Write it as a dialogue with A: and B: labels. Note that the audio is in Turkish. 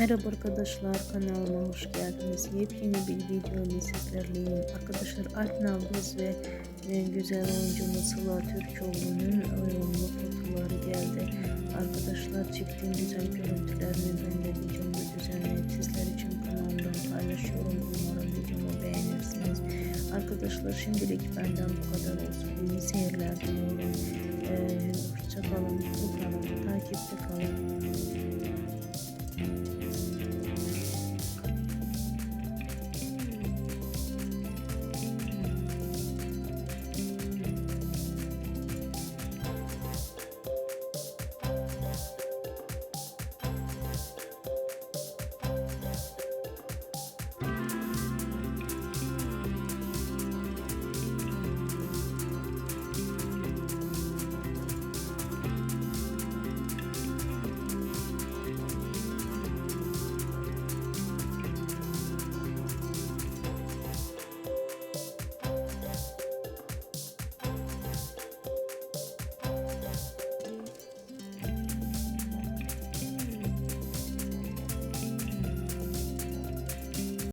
A: Merhaba arkadaşlar kanalıma hoş geldiniz. Yepyeni bir video ile sizlerleyim. Arkadaşlar Alp Navruz ve e, güzel oyuncumuz Sıla Türkoğlu'nun uyumlu fotoğrafları geldi. Arkadaşlar çektiğim güzel görüntülerini ben de videomda düzenleyip sizler için kanalımdan paylaşıyorum. Umarım videomu beğenirsiniz. Arkadaşlar şimdilik benden bu kadar olsun. İyi seyirler diliyorum. Ee, hoşça kalın, takipte kalın.